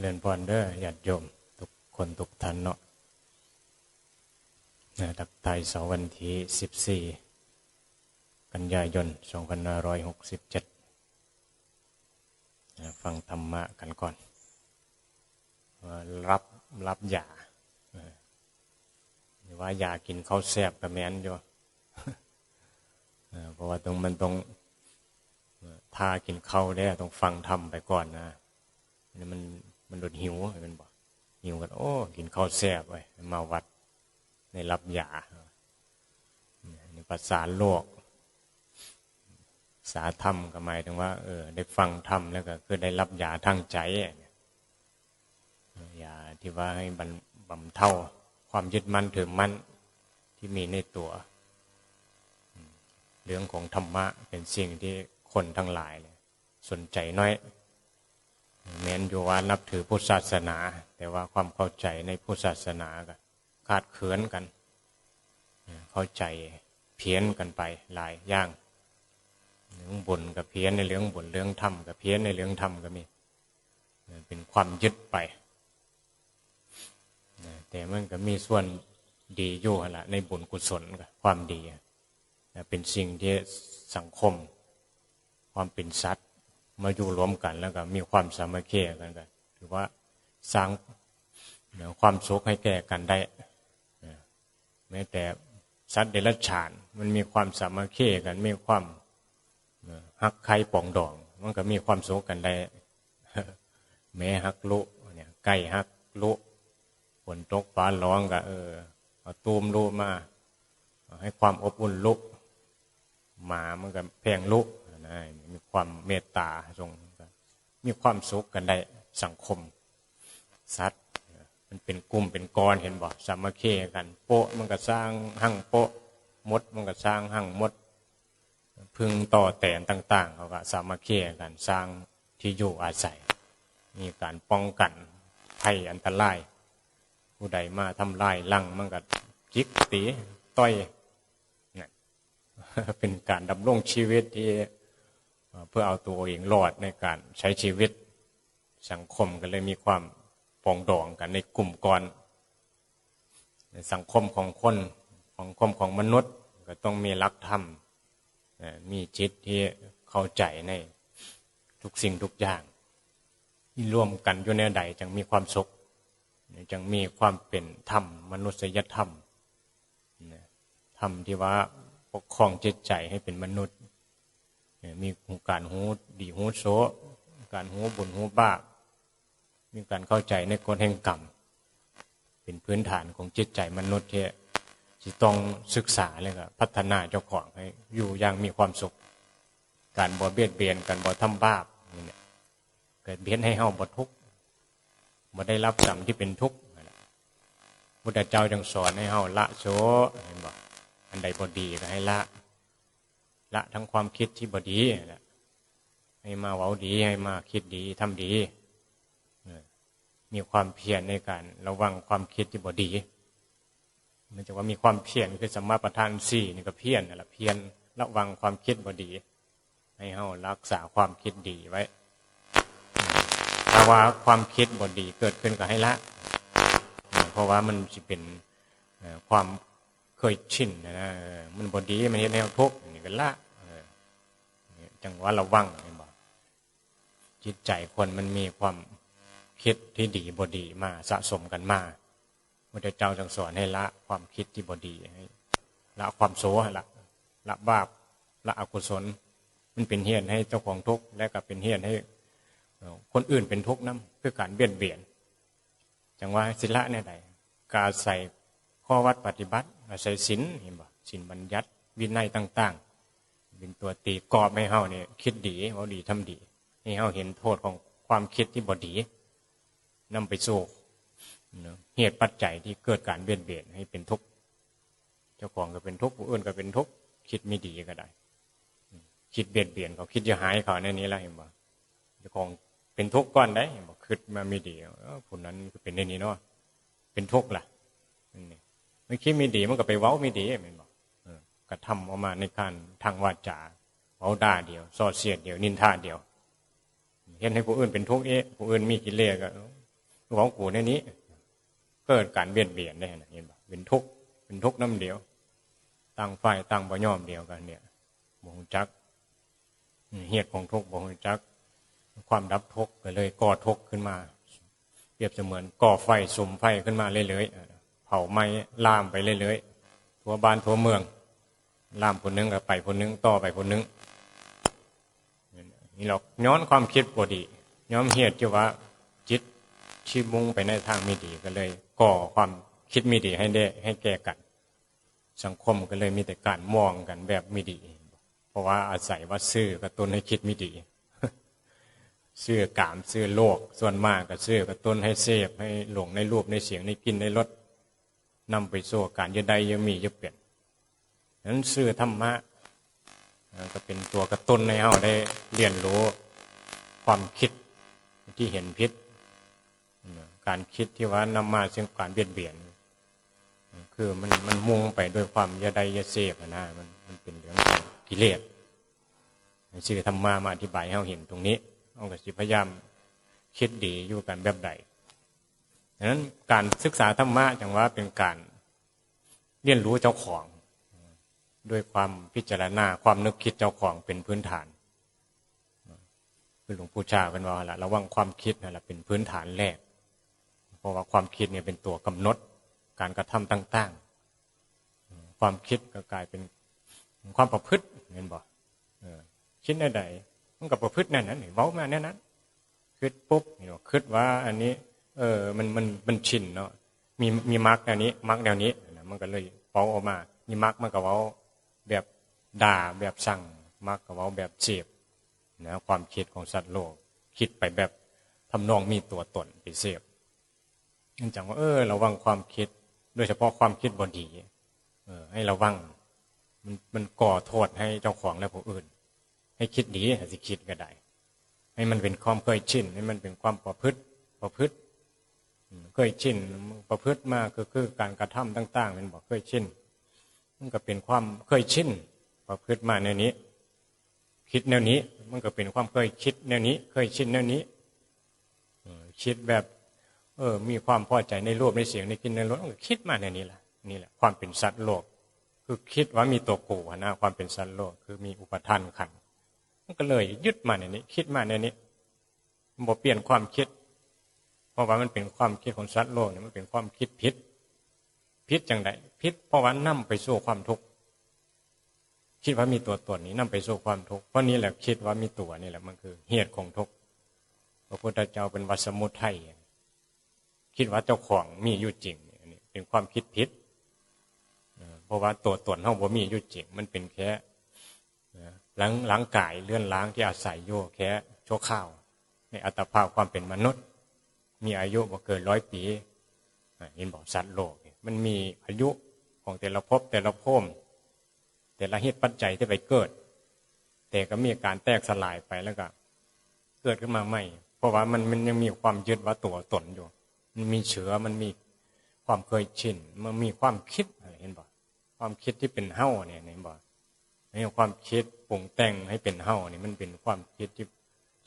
เรียนพรเด้อญาติโยม ทุกคนทุกท่านเนาะนะทักทยสาร์วันที่สิบสี่กันยายนสองพันห้าร้อยหกสิบเจ็ดฟังธรรมะกันก่อน รับรับยาหรือว่ายากินข้าวแซ่บกับแม้นอยู่เพราะว่าตรงมันตรงทากินข้าวได้ต้องฟังธรรมไปก่อนนะ มันมันโดนหิวมันบอกหิวกันโอ้กินข้าวแซ่บไปมาวัดในรับยาในภาษาโลก สาธรรมก็หมายถึงว่าเออได้ฟังธรรมแล้วก็คือได้รับยาทางใจยาที่ว่าให้บรรบำเท่าความยึดมั่นถือมั่นที่มีในตัว เรื่องของธรรมะเป็นสิ่งที่คนทั้งหลายสนใจน้อย แม้นอยู่ว่านับถือพุทธศาสนา แต่ว่าความเข้าใจในพุทธศาสนาก็ขาดเขินกัน เข้าใจเพี้ยนกันไปหลายอย่างเรื่องบุญกับเพี้ยนในเรื่องบุญเรื่องธรรมกับเพี้ยนในเรื่องธรรมก็มีเป็นความยึดไป แต่มันก็มีส่วนดีอยู่ละในบุญกุศลกับความดีเป็นสิ่งที่สังคม ความเป็นสัตว์ มาอยู่รวมกันแล้วก็มีความสามัคคีกันกันถือว่าสร้างความสุขให้แก่กันได้แม้แต่สัตว์เดรัจฉาน มันมีความสามัคคีกันมีความฮักใครป่องดอง มันก็มีความสุขกันได้ แม้ฮักลุเนี่ยไก่ฮักลุฝนตกฟ้าร้องก็เออเอาตูมลุมาให้ความอบอุ่นลุหมามันก็แพงลุ นะมีความเมตตาทรงมีความสุขกันได้สังคมสัตว์มันเป็นกลุ่มเป็นก้อนเห็นบ่สามัคคีกัน โปะมันก็สร้างหั่งโปะมด มันก็สร้างหั่งมด พึงต่อแต่นต่าง ๆเขาก็สามัคคีกันสร้างที่อยู่อาศัย มีการป้องกันภัยอันตราย ผู้ใดมาทำลายลังมันก็จิกตีต้อยเป็นการดำรงชีวิตที่ เพื่อเอาตัวเองรอดในการใช้ชีวิตสังคมก็เลยมีความปองดองกันในกลุ่มก่อนในสังคมของคนของคมของมนุษย์ก็ต้องมีรักธรรมมีจิตที่เข้าใจในทุกสิ่งทุกอย่างที่ร่วมกันอยู่ในใดจึงมีความสุขจึงมีความเป็นธรรม มนุษยธรรมธรรมที่ว่าปกครองจิตใจให้เป็นมนุษย์ มีการหูดีหูโซการหูบุญหูบ้ามีการเข้าใจในกฎแห่งกรรม เป็นพื้นฐานของจิตใจมนุษย์ที่ที่ต้องศึกษาเลยครับพัฒนาเจ้าของให้อยู่อย่างมีความสุข การบ่เบียดเบียนการบ่ทำบาปเนี่ยเกิดเบียนให้เฮาบ่ทุกข์บ่ได้รับกรรมที่เป็นทุกข์พุทธเจ้าจังสอนให้เฮาละโสเห็นบ่อันใดบ่ดีก็ให้ละ ละทั้งความคิดที่บดีให้มาเว้าดีให้มาคิดดีทำดี มีความเพียรในการระวังความคิดที่บดีมันจะว่ามีความเพียรคือสมมาประทานสี่นี่ก็เพียรนั่นแหละเพียรระวังความคิดบดี ให้เฮารักษาความคิดดีไว้ถ้าว่าความคิดบดีเกิดขึ้นก็ให้ละ เพราะว่ามันจะเป็นความเคยชินนะมันบดีมันเห็นแนวทุกข์นี่ก็ละ จังว่าระวังเห็นบอกจิตใจคนมันมีความคิดที่ดีบดีมาสะสมกันมาพระเจ้าจังสอนให้ละความคิดที่บดีให้ละความโสละละบาปละอกุศล มันเป็นเฮียนให้เจ้าของทุกข์และก็เป็นเฮียนให้ คนอื่นเป็นทุกข์น้ำเพื่อการเบียดเบียนจังว่าศิละเนี่ยใดการใส่ข้อวัดปฏิบัติใส่ศีลเห็นบ่ศีลบัญญัติวินัยต่าง เป็นตัวตีกรอบให้เฮาเนี่ยคิดดีเขาดีทำดีให้เฮาเห็นโทษของความคิดที่บดีนำไปสู่เหตุปัจจัยที่เกิดการเบียดเบียนให้เป็นทุกข์เจ้าของก็เป็นทุกข์ผู้อื่นก็เป็นทุกข์คิดไม่ดีก็ได้ คิดเบียดเบียนเขาคิดจะหายเขาในนี้แล้วเห็นบ่เจ้าของเป็นทุกข์ก้อนได้เห็นบ่คิดมาไม่ดีผลนั้นเป็นในนี้เนาะเป็นทุกข์ล่ะไม่คิดไม่ดีมันก็ไปเว้าไม่ดีมันบอ กระทำออกมาในการทางวาจาเว้าด่าเดียวซอเสียดเดียว นินทาเดียว เห็นให้ผู้อื่นเป็นทุกข์เอ๊ะผู้อื่นมีกิเลสก็ของกูในนี้ เกิดการเบียดเบียนได้นะเห็นปะเป็นทุกข์เป็นทุกข์น้ำเดียวต่างฝ่ายต่างบ่ยอมเดียวกัน เนี่ยบ่งจักเหตุของทุกข์บ่งจัก ความดับทุกข์ก็เลยก่อทุกข์ขึ้นมา เปรียบเสมือนก่อไฟสุมไฟขึ้นมาเรื่อยๆเผาไหม้ลามไปเรื่อยๆทั่วบ้านทั่วเมือง ล่ามคนนึงก็ไปคนนึงต่อไปคนนึงนี่เราย้อนความคิดบดีย้อมเหตุที่ว่าจิตที่มุ่งไปในทางไม่ดีก็เลย ก่อความคิดไม่ดีให้ได้ให้แก้กัน สังคมก็เลยมีแต่การมองกันแบบไม่ดี เพราะว่าอาศัยว่าซื่อกระตุ้นให้คิดไม่ดีซื่อกามซื่อโลก ส่วนมากก็ซื่อกระตุ้นให้เสพให้หลงในรูปในเสียงในกินในรสนำไปสู่การยะใดยะมียะเปลี่ยน นั้นซื่อธรรมะก็เป็นตัวกระตุ้นในเฮาได้เรียนรู้ความคิดที่เห็นพิษ การคิดที่ว่านำมาซึ่งการเบียดเบียน คือมันมันมุ่งไปด้วยความยะใดยะเสพนะมันมันเป็นเรื่องกิเลสชื่อธรรมะมาอธิบายให้เราเห็นตรงนี้เอากับสิพยายามคิดดีอยู่กันแบบใดดังนั้นการศึกษาธรรมะจังว่าเป็นการเรียนรู้เจ้าของ ด้วยความพิจารณาความนึกคิดเจ้าของเป็นพื้นฐานคือหลวงปู่ชาเป็นว่าละระวังความคิดนั่นแหละเป็นพื้นฐานแรก เพราะว่าความคิดเนี่ยเป็นตัวกำหนดการกระทำต่าง ๆ ความคิดก็กลายเป็นความประพฤติเห็นบ่คิดใดมันกับประพฤตินั่นนั่นเบ้ามาแน่นั้นคิดปุ๊บเนาะคิดว่า อันนี้ เออมันมันมันชินเนาะมีมีมาร์กแนวนี้มาร์กแนวนี้มันก็เลยเป้าออกมามีมาร์กมันก็เว้า แบบด่าแบบสั่งมักกับว่าแบบเจ็บนะความคิดของสัตว์โลก คิดไปแบบทำนองมีตัวตนไปเสพนั่นจังว่าเออระวังความคิด โดยเฉพาะความคิดบดีเออ ให้ระวัง มันมันก่อโทษให้เจ้าของและผู้อื่น ให้คิดดีห้สิคิดก็ได้ ให้มันเป็นความเคยชินให้มันเป็นความประพฤติประพฤติเคยชินประพฤติมากคือคือการกระทำต่างๆมันบอกเคยชิน มันก็เป็นความเคยชินประพฤติมาแนวนี้ คิดแนวนี้ มันก็เป็นความเคยคิดแนวนี้ เคยชินแนวนี้คิดแบบ เออ มีความพอใจในรูปในเสียงในกินในรสมันก็คิดมาแนวนี้แหละนี่แหละความเป็นสัตว์โลก คือคิดว่ามีตัวกูนะความเป็นสัตว์โลก คือมีอุปทานขันมันก็เลยยึดมาในนี้ คิดมาในนี้มันบอกเปลี่ยนความคิด เพราะว่ามันเป็นความคิดของสัตว์โลกเนี่ยมันเป็นความคิดผิด พิษจังไดพิษเพราะว่านั่มไปสู่ความทุกข์คิดว่ามีตัวตนนี้นั่มไปสู่ความทุกข์เพราะนี้แหละคิดว่ามีตัวนี่แหละมันคือเหตุของทุกข์พระพุทธเจ้าเป็นวัสมุทัยคิดว่าเจ้าของมีอยู่จริงนี่เป็นความคิดพิษเพราะว่าตัวตนเฮาบ่มีอยู่จริง มันเป็นแค่หลังหลังกายเลื่อนล้างที่อาศัยโยแค่โชวข้าวในอัตภาพความเป็นมนุษย์ มีอายุบ่เกินร้อยปีเห็นบอกสัตว์โลก มันมีอายุของแต่ละภพแต่ละภพแต่ละเหตุปัจจัยที่ไปเกิด แต่ก็มีการแตกสลายไปแล้วก็เกิดขึ้นมาใหม่ เพราะว่ามันมันยังมีความยึดว่าตัวตนอยู่ มันมีเชื้อมันมีความเคยชินมันมีความคิดเห็นบ่ความคิดที่เป็นเฮ้าเนี่ยเห็นบ่ในความคิดปรุงแต่งให้เป็นเฮ้านี่มันเป็นความคิดที่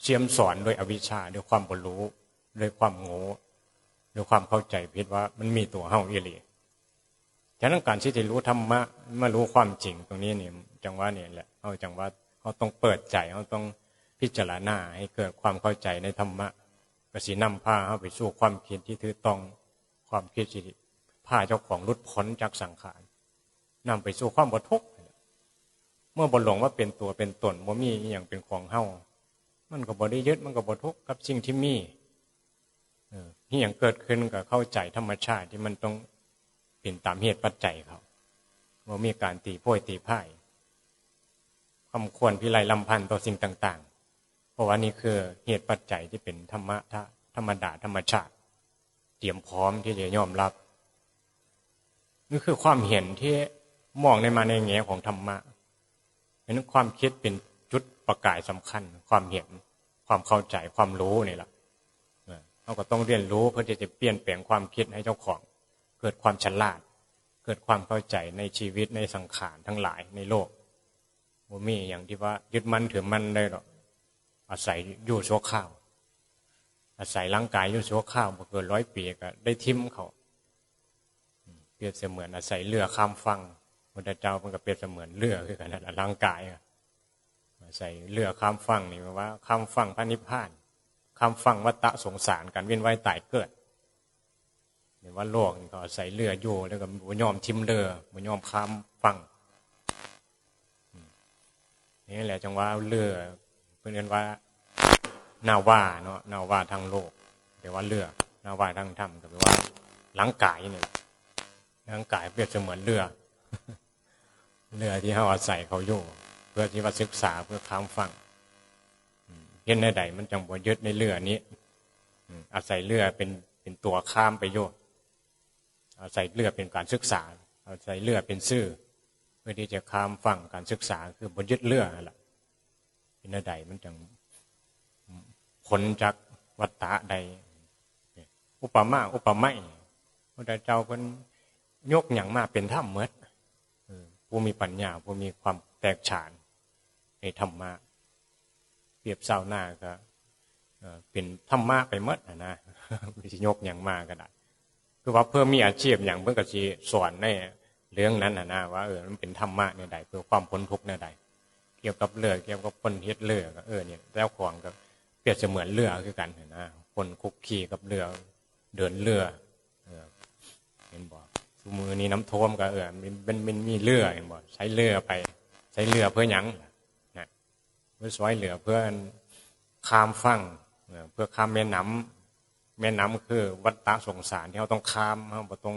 เชื่อมสอนโดยอวิชชาด้วยความบรรลุด้วยความโง่ด้วยความเข้าใจผิดว่ามันมีตัวเฮ้าอิเล ฉะนั้นการที่จะรู้ธรรมะมารู้ความจริงตรงนี้เนี่ยจังว่าเนี่ยแหละเอาจังว่าเขาต้องเปิดใจเขาต้องพิจารณาให้เกิดความเข้าใจในธรรมะกระสีนำพาเขาไปสู่ความคิดที่ถือต้องความคิดที่พาเจ้าของรุดพ้นจากสังขารนำไปสู่ความบทุกข์เมื่อบนหลงว่าเป็นตัวเป็นตนบ่มีอย่างเป็นของเฮ้ามันก็บ่ได้ยึดมันก็บทุกข์กับสิ่งที่มีนี่อย่างเกิดขึ้นกับเข้าใจธรรมชาติที่มันต้อง เป็นตามเหตุปัจจัยเขาว่ามีการตีโพยตีพ่ายคำควรพิไลลำพันต่อสิ่งต่าง ๆ เพราะว่านี่คือเหตุปัจจัยที่เป็นธรรมะธรรมดาธรรมชาติ เตรียมพร้อมที่จะยอมรับนี่คือความเห็นที่มองในมาในแง่ของธรรมะเห็นความคิดเป็นจุดประกายสำคัญ ความเห็นความเข้าใจความรู้นี่แหละเราก็ต้องเรียนรู้เพื่อที่จะเปลี่ยนแปลงความคิดให้เจ้าของ เกิดความฉลาด เกิดความเข้าใจในชีวิตในสังขารทั้งหลายในโลกโมมีอย่างที่ว่ายึดมั่นถือมั่นได้หรอกอาศัยอยู่ชั่วข้าว อาศัยร่างกายอยู่ชั่วข้าวบ่เกินร้อยปีก็ได้ทิมเขาเปรียบเสมือนอาศัยเรือข้ามฟังพระเจ้ามันก็เปรียบเสมือนเรือคือกันนั่นล่ะร่างกายอาศัยเรือข้ามฟังนี่แปลว่าข้ามฟังพระนิพพานข้ามฟังวัฏฏะสงสารการเวียนว่ายตายเกิด เห็นว่าโลกนี่ก็อาศัยเรืออยู่แล้วก็บ่ยอมทิมเรือบ่ยอมข้ามฟังนี่แหละจังว่าเรือเพื่อนเรียนว่านาว่าเนาะนาว่าทางโลกแปลว่าเรือนาว่าทางธรรมก็แปลว่าหลังกายเนี่ยร่างกายเปรียบเสมือนเรือ เรือที่เขาอาศัยเขาอยู่เพื่อที่ว่าศึกษาเพื่อข้ามฝั่งเห็นในใดมันจังบ่ยึดในเรือนี้อาศัยเรือเป็นเป็นตัวข้ามไปโย อาศัยเรือดเป็นการศึกษา อาศัยเรือดเป็นซื่อ เพื่อที่จะข้ามฝั่งการศึกษาคือบนยึดเรือนั่นแหละเห็นในใดมันจังผลจากวัตตะใด อุปมา อุปไมยพระเจ้าเพิ่นยกอย่างมาเป็นธรรมเมดผู้มีปัญญาผู้มีความแตกฉานในธรรมะ เปรียบเศร้าหน้าก็เป็นธรรมะไปเมดนะไม่ใช่ยกอย่างมาก็ได้ คือว่าเพื่อมีอาชีพอย่างเพื่อกะชีสอนในเรื่องนั้นนะนะว่าเออมันเป็นธรรมะเนี่ยใดเพื่อความพ้นทุกข์เนี่ยใดเกี่ยวกับเลือเกี่ยวกับคนเฮ็ดเลือก็เออเนี่ยแล้วของก็เปรียบเสมือนเรือคือกันเห็นนะคนคุกคีกับเรือเดินเรือเห็นบอกสมือนี้น้ำท่วมก็เออมันมันมีเรือเห็นบอกใช้เรือไป ใช้เรือเพื่อยังนะเพื่อสวยเรือเพื่อข้ามฝั่งเพื่อข้ามแม่น้ำ แม่น้ำคือวัฏฏะสงสารที่เราต้องข้ามเราต้อง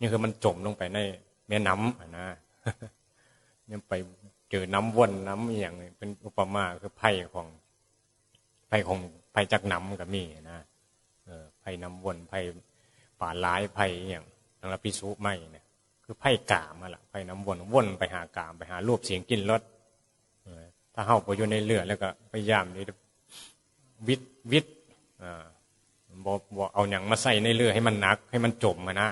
นี่คือมันจมลงไปในแม่น้ำนะเนี่ยไปเจอน้ำวนน้ำอย่างเป็นอุปมาคือไพ่ของไพ่ของไพ่จักน้ำกับมีนะเออไพ่น้ำวนไพ่ป่าร้ายไพ่อย่างนังละพิสุไม่เนี่ยคือไพ่กามาละไพ่น้ำวนวนไปหากาม ไปหารูปเสียงกินรสถ้าเข้าไปอยู่ในเรือแล้วก็พยายามนี่วิทวิท บอกบอกเอาอย่างมาใส่ในเรือให้มันหนัก ให้มันจมมานะ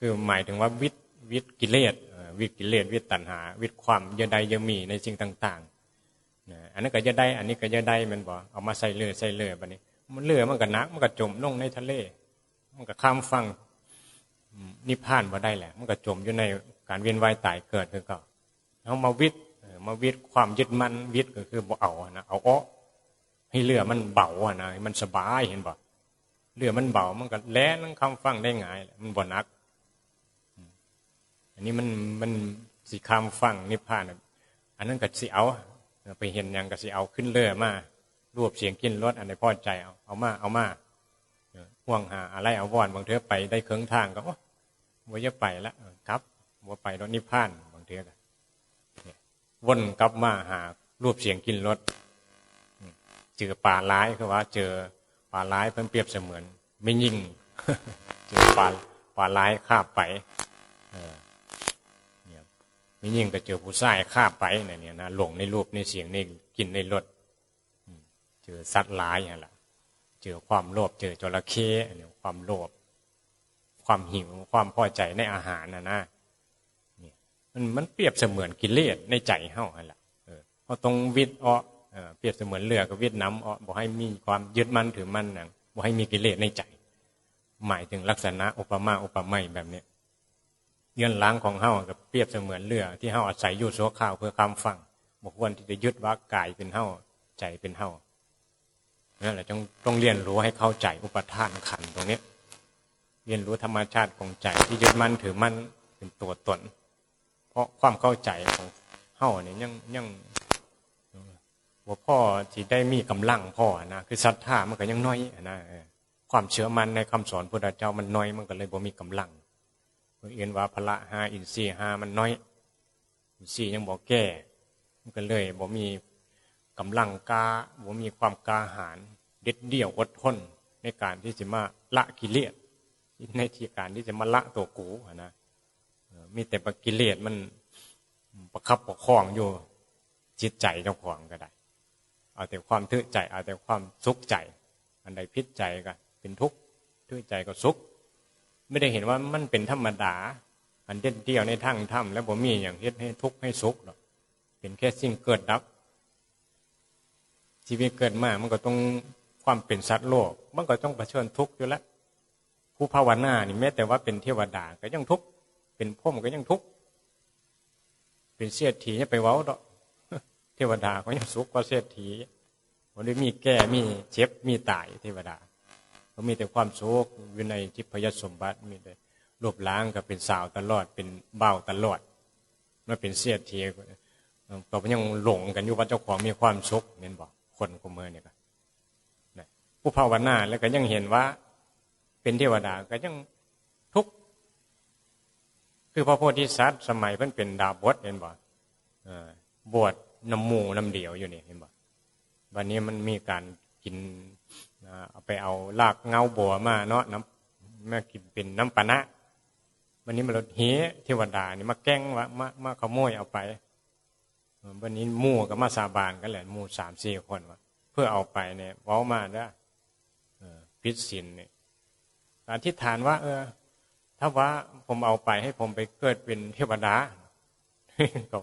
คือหมายถึงว่าวิทวิกิเลสวิทกิเลสวิทตัณหา วิทความเยอะใดยอะมีในสิ่งต่างๆอันนั้นก็จะได้ อันนี้ก็จะได้มันบอกเอามาใส่เรือใส่เรือแบบนี้ มันเรือมันก็นักมันก็จมลงในทะเล มันก็ข้ามฟังนิพพานมาได้แหละ มันก็จมอยู่ในการเวียนว่ายตายเกิดคือก็เอามาวิทมาวิทความยึดมั่นวิทก็คือบ่เอานะเอาอ้อให้เรือมันเบาอะนะมันสบายเห็นบ่ เรือมันเบามันก็แล่นคำฟังได้ง่ายมันบ่นัก อันนี้มันมันสีคำฟังนิพพานอันนั้นก็สิเอาไปเห็นยังก็สิเอาขึ้นเรือมารวบเสียงกินรถอันไหนพอใจเอาเอามาเอามาห่วงหาอะไรเอาวอนบางเทือไปได้เครื่องทางก็ว่าจะไปละครับว่าไปรถนิพพานบางเทือก็วนกลับมาหารวบเสียงกินรถเจอป่าร้ายคือว่า เจอ ป่าร้ายเพิ่มเปรียบเสมือน ไม่ยิ่งจอป่าป่าร้ายข้าไปเนี่ยไม่ยิ่งก็เจอผู้ชายข้าไปเนี่ยนะหลงในรูปในเสียงในกินในรถเจอสัตว์ร้ายอย่างละเจอความโลภเจอจระเข้เนี่ยความโลภความหิวความพอใจในอาหารนะนะเนี่ยมันมันเปรียบเสมือนกิเลสในใจเฮาอะไรเออพอตรงวิทย์อ้อ เปรียบเสมือนเรือกับเวียดนามบอกให้มีความยึดมั่นถือมั่นนะบอกให้มีกิเลสในใจ หมายถึงลักษณะอุปมาอุปไมยแบบนี้เยื่อนล้างของเฮากับเปรียบเสมือนเรือ ที่เฮาอาศัยอยู่โซข้าวเพื่อคำฟังบอกควรที่จะยึดว่ากายเป็นเฮาใจเป็นเฮานั่นแหละต้องต้องเรียนรู้ให้เข้าใจอุปทานขันตรงนี้เรียนรู้ธรรมชาติของใจที่ยึดมั่นถือมั่นเป็นตัวตน เพราะความเข้าใจของเฮาเนี่ยยังยัง ว่าพ่อที่ได้มีกำลังพ่อนะคือศรัทธามันก็ยังน้อยนะความเชื่อมั่นในคำสอนพระเจ้ามันน้อยมันก็เลยบ่มีกำลังเอื่อนว่าพละห้าอินทรีย์หามันน้อยอินทรีย์ยังบอกแก่มันก็เลยบ่มีกำลังกาบ่มีความกาหารเด็ดเดี่ยวอดทนในการที่จะมาละกิเลสในที่การที่จะมาละตัวกูนะมีแต่ปกิเลสมันประคับประคองอยู่จิตใจเจ้าของก็ได้ เอาแต่ความทื่อใจเอาแต่ความสุขใจ อันใดพิษใจก็เป็นทุกข์ทื่อใจก็สุข ไม่ได้เห็นว่ามันเป็นธรรมดา อันเด่นเดียวในทั้งธรรมแล้วผมมีอย่างเฮ็ดให้ทุกข์ให้สุขหรอกเป็นแค่สิ่งเกิดดับ ชีวิตเกิดมามันก็ต้องความเป็นสัตว์โลก มันก็ต้องเผชิญทุกข์อยู่แล้วผู้ภาวนานี่แม้แต่ว่าเป็นเทวดาก็ยังทุกข์เป็นพ่มก็ยังทุกข์เป็นเสียทีเนี่ยไปเว้าดอก เทวดาก็ยังสุขกว่าเสียทีวันนี้มีแก่มีเจ็บมีตายเทวดาเขามีแต่ความสุขอยู่ในทิพยสมบัติมีแต่รูปล้างก็เป็นสาวตลอดเป็นเบ้าตลอดเมื่อเป็นเสียทีก็ยังหลงกันอยู่ว่าเจ้าของมีความสุขเนี่ยบอกคนกุเมือเนี่ยก็ผู้ภาวนาแล้วก็ยังเห็นว่า เป็นเทวดาก็ยังทุกข์คือพระโพธิสัตว์สมัยเพิ่นเป็นดาบดเห็นบ่บวช น้ำมูน้ำเดียวอยู่นี่เห็นบ่วันนี้มันมีการกินเอาไปเอาลากเงาบัวมาเนาะน้ำมากินเป็นน้ำปะนะวันนี้มันรถเฮเทวดานี่มาแกล้งว่ามามาขโมยเอาไปวันนี้มู่กับมาสาบานกันแหละมู่สามสี่คนว่าเพื่อเอาไปเนี่ยว้ามาได้พิษสินเนี่ยอธิษฐานว่า เออ ถ้าว่าผมเอาไปให้ผมไปเกิดเป็นเทวดาก็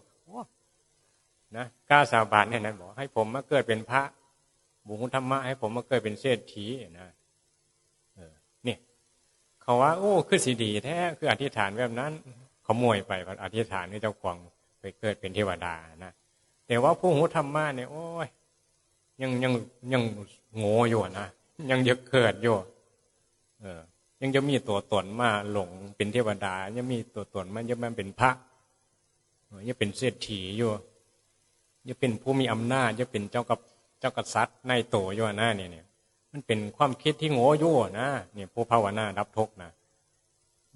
นะกล้าสาบานเนี่ยนะบอกให้ผมมาเกิดเป็นพระบุญธรรมะให้ผมมาเกิดเป็นเศรษฐีนะเออนี่เขาว่า โอ้คือสีดีแท้คืออธิษฐานแบบนั้นขโมยไปอธิษฐานให้เจ้าของไปเกิดเป็นเทวดานะแต่ว่าผู้หูธรรมะเนี่ยโอ้ยยังยังยังโง่อยู่นะยังเยอะเกิดอยู่ เออ ยังจะมีตัวตนมาหลงเป็นเทวดา ยังมีตัวตนมันยังมันเป็นพระยังเป็นเศรษฐีอยู่ ยังเป็นผู้มีอำนาจยังเป็นเจ้ากับเจ้ากษัตริย์ในโตอยู่นะเนี่ยเนี่ย มันเป็นความคิดที่โง่ยู่นะเนี่ยผู้ภาวนารับทุกนะ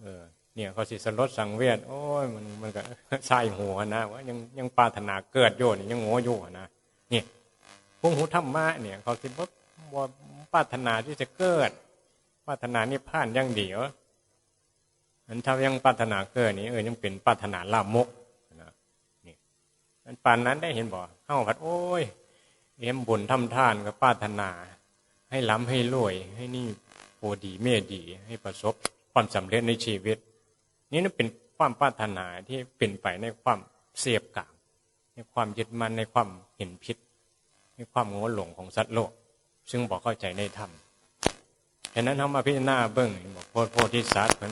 เออ เนี่ยเขาสิสลดสังเวชโอ้ยมันมันก็ใช่หัวนะว่ายังยังปาถนาเกิดโยนี่ยังโง่ยู่นะเนี่ยพวกหูธรรมะเนี่ยเขาคิดว่าว่าปาถนาที่จะเกิดปาถนานิพพานยังเดียวอันถ้ายังปาถนาเกิดนี่เออยังเป็นปาถนาลามก อันปานนั้นได้เห็นบ่เข้าผัดโอ้ยเอ็มบุญทำท่านกับป้าถนา ให้ล้ำให้รวย ให้นี่โปดีเมดี ให้ประสบความสำเร็จในชีวิต นี่นั่นเป็นความป้าถนาที่เป็นไปในความเสียบกางในความยึดมั่นในความเห็นผิดในความโง่หลงของสัตว์โลก ซึ่งบอกเข้าใจในธรรมฉะนั้นเขามาพิจารณาเบิ้งบอกโพธิโพธิสัตว์มัน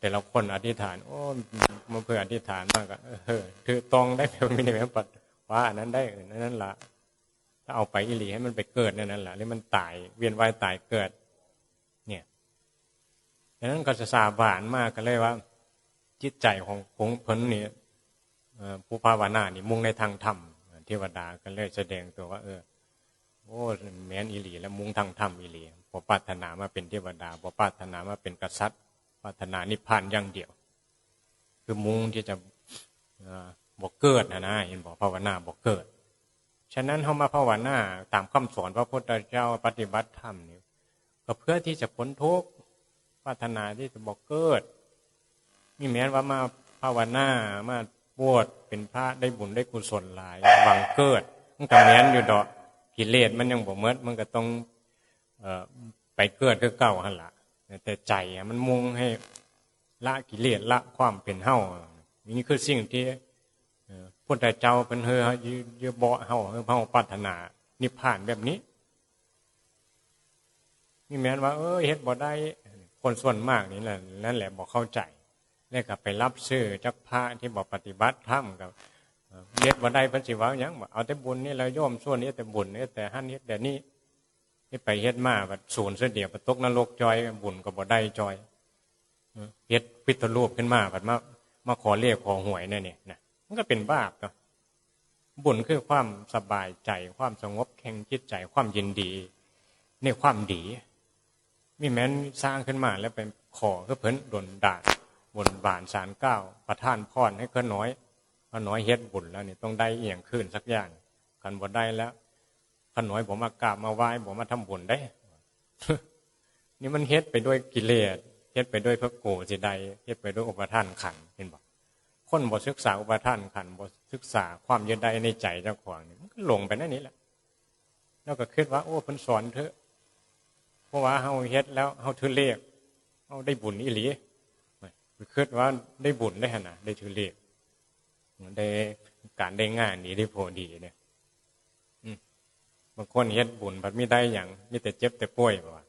แต่ละคนอธิษฐาน โอ้มาเพื่ออธิษฐานมากเออถือตองได้แบบมีในแบบปัดว่าอันนั้นได้ออนั้นละถ้าเอาไปอิหลีให้มันไปเกิดนั่นแหละหรือมันตายเวียนว่ายตายเกิด เนี่ยฉะนั้นก็จะสาบานมากกันเลยว่า จิตใจของของพนนี่ผู้ภาวนานี่มุ่งในทางธรรมเทวดาก็เลยแสดงตัวว่า เออโอ้แม้นอิหลี แล้วมุ่งทางธรรมอิหลีพอปรารถนามาเป็นเทวดาพอปรารถนามาเป็นกษัตริย์ ปรารถนานิพพานอย่างเดียว คือมุ่งที่จะบอกเกิดนะนะเห็นบอกภาวนาบอกเกิด ฉะนั้นเขามาภาวนาตามคำสอนพระพุทธเจ้าปฏิบัติธรรมนี่ก็เพื่อที่จะพ้นทุกข์ปรารถนาที่จะบอกเกิดนี่แม้ว่ามาภาวนามาบวชเป็นพระได้บุญได้กุศลหลายหวังเกิดมันก็แม้นอยู่ดอกกิเลสมันยังบ่เมื่อมันก็ต้องไปเกิดคือเก่าหันละ แต่ใจมันมุ่งให้ละกิเลสละความเป็นเฮ้านี่คือสิ่งที่พุทธเจ้าเป็นเฮอเยอะเบาเฮ้าเฮอเฮ้าปรารถนา นิพพานแบบนี้นี่แม้นว่า เออเฮ็ดบ่ได้คนส่วนมากนี่แหละนั่นแหละบอกเข้าใจแล้วก็ไปรับซื้อจากพระที่บอกปฏิบัติธรรมกับเฮ็ดบ่ได้พันสิวาอย่างเอาแต่บุญนี่เราย่อมส่วนนี้แต่บุญนี่แต่หันนี้แต่นี่ ที่ไปเฮ็ดมาแบบศูนย์เสียเดียวตกนรกจอยบุญก็บ่ได้จอยเฮ็ดพิทรูปขึ้นมาแบบมามาขอเรียกขอหวยเนี่ยเนี่ยนะมันก็เป็นบาปเนาะบุญคือความสบายใจ ความสงบแข็งจิตใจความยินดีในความดีมีแม้นสร้างขึ้นมาแล้วเป็นขอเพื่อเพิ่นดนด่าบนบานสารเก้าประท่านพรให้เพื่อนน้อยพอน้อยเฮ็ดบุญแล้วนี่ต้องได้เอียงขึ้นสักอย่างกันบ่ได้แล้ว ขน้อยผมมากราบมาไหว้ผมมาทำบุญได้ นี่มันเฮ็ดไปด้วยกิเลสเฮ็ดไปด้วยพระโกสิใดเฮ็ดไปด้วยอุปทานขันเห็นบอกคนบ่ศึกษาอุปทานขันบ่ศึกษาความยึดใดในใจเจ้าของนี่มันก็หลงไปนั่นนี่แหละแล้วก็คิดว่า โอ้พิ่นสอนเถอะ เพราะว่าเฮาเฮ็ดแล้วเฮาถือเลขเฮาได้บุญอีหลีคิดว่าได้บุญได้ขนาดได้ถือเลขได้การได้งานนี้ได้พอดีเนี่ย บางคนเฮ็ดบุญบัดไม่ได้อย่างมีแต่เจ็บแต่ป่วยบ่ว่า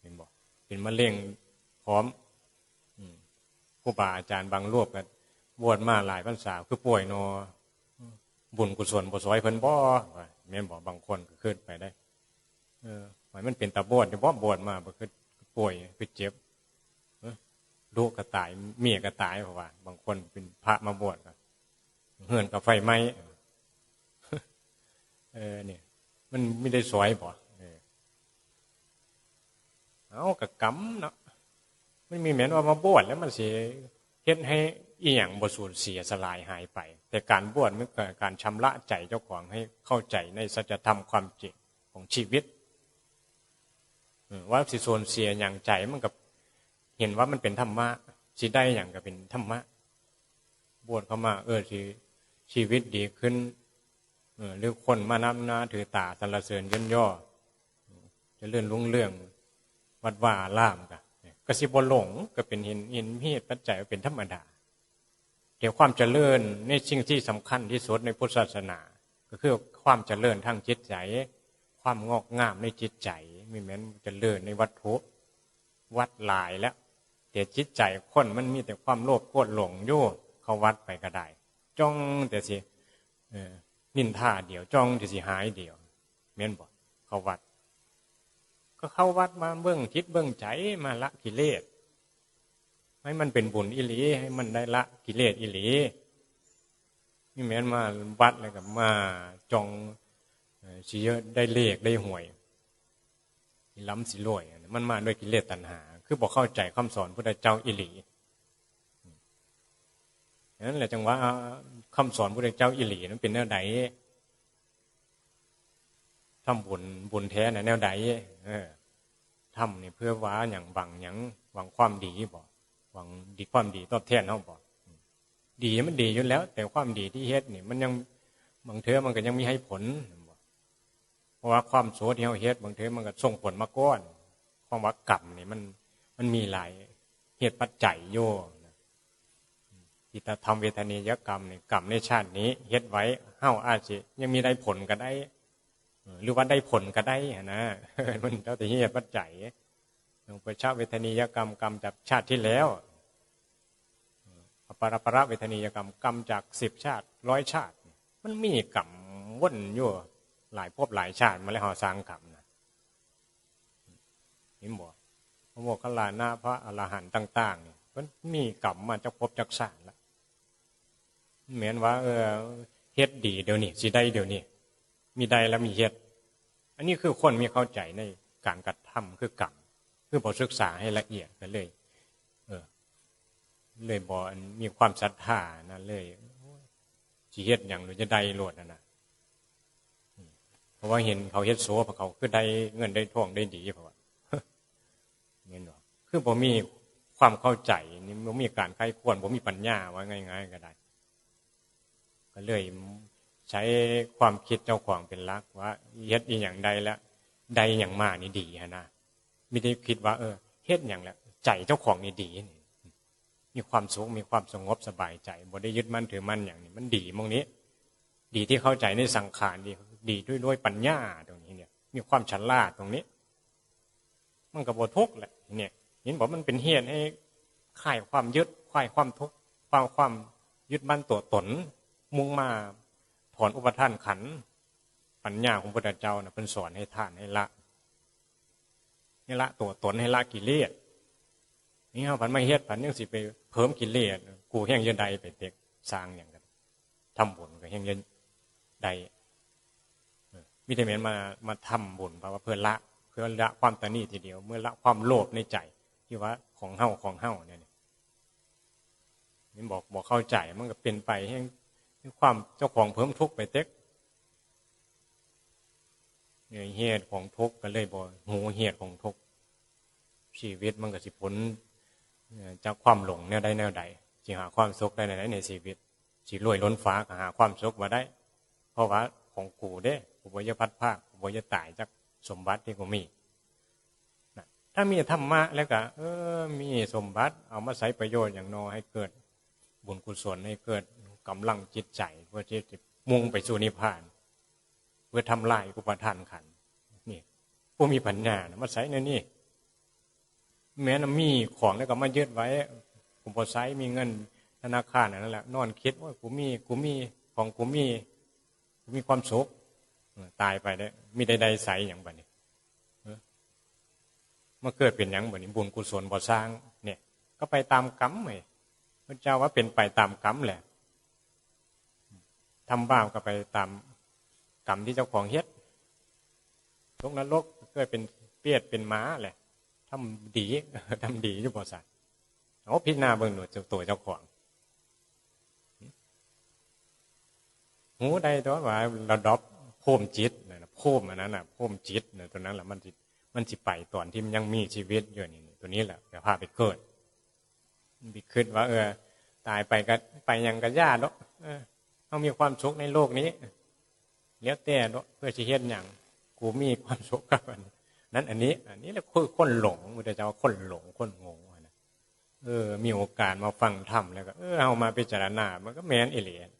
เห็นบอกเป็นมะเร็งพร้อมผู้บาอาจารย์บางรูปกันบวชมาหลายพรรษาคือป่วยนอบุญกุศลบ่สวยเพิ่นบ่แม่นบอกบางคนก็ขึ้นไปได้ เออหมายมันเป็นตาบวชบ่บวชมาบ่คือป่วยคือเจ็บลูกก็ตายเมียก็ตายเพราะว่า บางคนเป็นพระมาบวชเฮือนกับไฟไหมเออเนี่ย มันไม่ได้สวยบ่เออเอากระกำเนาะไม่มีเหมือนว่ามาบวชแล้วมันเสียเฮ็ดให้อีหยังบสูญเสียสลายหายไป แต่การบวชมันเกิดการชำระใจเจ้าของให้เข้าใจในสัจธรรมความจริงของชีวิตว่าสิสูญเสียอย่างใจมันกับเห็นว่ามันเป็นธรรมะสิได้อย่างก็เป็นธรรมะ บวชเข้ามา เออชีชีวิตดีขึ้น หรือคนมานับนาถือตาสรรเสริญย่นย่อ จะเลื่อนลุงเรื่อง วัดว่าล่ามกันกสิบหลงก็เป็นหินหินเหตุปัจจัยเป็นธรรมดาเกี่ยวความเจริญในสิ่งที่สำคัญที่สุดในพุทธศาสนา ก็คือความเจริญทางจิตใจ ความงอกงามในจิตใจไม่เหมือนเจริญในวัตถุวัดหลายแล้วแต่จิตใจคนมันมีแต่ความโลภโกรธหลงโย่เขาวัดไปก็ได้จ้องแต่สิ นินท่าเดียวจ้องแต่สิหายเดียวเม้นบอกเขาวัด ก็เข้าวัดมาเบื้องคิดเบื้องใจมาละกิเลสให้มันเป็นบุญอิหลีให้มันได้ละกิเลสอิหลีนี่แม้นมาวัดอะไรกับมาจองสีเยอะได้เลขได้หวยล้ำสิรวย มันมาด้วยกิเลสตัณหา คือบอกเข้าใจคำสอนพระเจ้าอิหลี นั่นแหละจังว่าคำสอนพระเจ้าอิหลีนั้นเป็นแนวใดทำบุญบุญแท้ในแนวใดเออทำนี่เพื่อว่าอย่างบังอย่างหวังความดีบอกหวังดีความดีตอบแทนเขาบอกดีมันดีอยู่แล้ว แต่ความดีที่เฮ็ดนี่มันยังบางเทอมันก็ยังมีให้ผลเพราะว่าความโสที่เขาเฮ็ดบางเทอมันก็ส่งผลมาก้อน ความว่ากรรมนี่มันมันมีหลายเหตุปัจจัยโย อิตธรรมเวทนียกรรมนี่กรรมในชาตินี้เฮ็ดไว้เฮ้าอาจิยังมีได้ผลก็ได้ หรือว่าได้ผลก็ได้นะมันแล้วแต่เหตุปัจจัยลงไปชาเวทนียกรรมกรรมจากชาติที่แล้วอปรประเวทนียกรรมกรรมจากสิบชาติร้อยชาติ มันมีกรรมวนอยู่หลายภพหลายชาติมาแล้วหอสร้างกรรมนะนี่บอกพระโมคคัลลานาพระอรหันต์ต่างๆมันมีกรรมมาจากภพจากชาติล้ว เหมือนว่า เออเฮ็ดดีเดี๋ยวนี้สิได้เดี๋ยวนี้มีใดแล้วมีเฮ็ด อันนี้คือคนมีเข้าใจในการกระทำคือกรรมคือพอศึกษาให้ละเอียดกันเลย เออ เลยบอกมีความศรัทธานะเลยจีเฮ็ดอย่างหรือจะได้โลดนะนะเพราะว่าเห็นเขาเฮ็ดโซ่เพราะเขาคือได้เงินได้ทองได้ดีเพราะว่าเงี้ยหรอคือผมมีความเข้าใจนี่ผมมีการใครควรผมมีปัญญาว่าง่าย ๆ ก็ได้ ก็เลยใช้ความคิดเจ้าของเป็นลักว่าเฮ็ดอีอย่างใดแล้วใดอย่างมานี่ดีฮะนะไม่ได้คิดว่า เออเฮ็ดอย่างแล้วใจเจ้าของนี่ดีมีความสุขมีความสงบสบายใจบ่ได้ยึดมั่นถือมั่นอย่างนี้ มันดีมองนี้ ดีที่เข้าใจในสังขารดีดีด้วยด้วยปัญญาตรงนี้เนี่ย มีความฉลาดตรงนี้ มันกับบทุกแหละเนี่ยเห็นบอกมันเป็นเหตุให้คลายความยึดคลายความทุกข์ความความยึดมั่นตัวตน มุ่งมาถอนอุปทานขันปัญญาของพระเจ้านะเป็นสอนให้ท่านให้ละให้ละตัวตนให้ละกิเลสนี่เขาพันไม่เฮ็ดพันยังสิไปเพิ่มกิเลสกูแห้งเยนใดไปเด็กสร้างอย่างกันทำบุญก็แห้งเยนใดมิได้เมนมามาทำบุญเพราะว่าเพื่อละเพื่อละความตนีทีเดียว เมื่อละความโลภในใจที่ว่าของเฮ้าของเฮ้าเนี่ยนี่บอกบอกเข้าใจมันก็เป็นไปแห้ง ความเจ้าของเพิ่มทุกข์ไปเต็กเนี่ยเหตุของทุกข์ก็เลยบอกหูเหตุของทุกข์ชีวิตมันก็สิผลจากความหลงเนี่ยได้แนวใดสิหาความสุขได้ในไหนในชีวิตสิรวยล้นฟ้าก็หาความสุขมาได้ เพราะว่าของกูเด้กูบ่จะพัดภาคกูบ่จะตายจากสมบัติที่กูมีถ้ามีธรรมะแล้วก็เออมีสมบัติ เอามาใช้ประโยชน์อย่างน้อยให้เกิด บุญกุศลให้เกิด กำลังจิตใจเพื่อที่จะมุ่งไปสู่นิพพาน เพื่อทำลายอุปทานขันนี่ผู้มีปัญญานะมาใส่ในนี่แม้นมีของแล้วก็มายึดไว้ผมพอใช้มีเงินธนาคารนั่นแหละนอนคิดว่ากูมีกูมีของกูมีกูมีความสุขตายไปได้มีใดๆใสอย่างบัดนี้เออมาเกิดเป็นอย่างบัดนี้บุญกุศลบ่สร้าง เนี่ย ก็ไปตามกรรมไงพระเจ้าว่าเป็นไปตามกรรมแหละ ทำบาปก็ไปตามกรรมที่เจ้าของเฮ็ดตกนรกก็เป็นเปียดเป็นม้าแหละทำดีทำดีอยู่บ่สัตว์เอาพิจารณาเบิ่งหน่วยตัวเจ้าของหูได้ตัวว่าเราดรอปโพมจิตนะโพมอันนั้นน่ะโพมจิตนะตัวนั้นแหละมันจิมันจิไปตอนที่มันยังมีชีวิตอยู่นี่ตัวนี้แหละจะพาไปเกิดบิคิดว่า เออ ตายไปก็ไปยังกระยาเนาะ เขามีความสุขในโลกนี้เลี้ยวแต่เพื่อจะเฮ็ดอย่างกูมีความสุขกับมันนั้นอันนี้ อันนี้แหละคือคนหลงมุทธเจ้าว่าคนหลงคนงงนะเออ มีโอกาสมาฟังธรรมแล้วก็เออเอามาพิจารณา มันก็แมนเอเลียน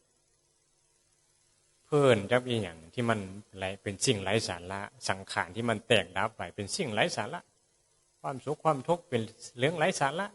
เพื่อนจับอีหยังที่มันไรเป็นสิ่งไร้สาระสังขารที่มันแตกดับไปเป็นสิ่งไร้สาระความสุขความทุกข์เป็นเรื่องไร้สาระ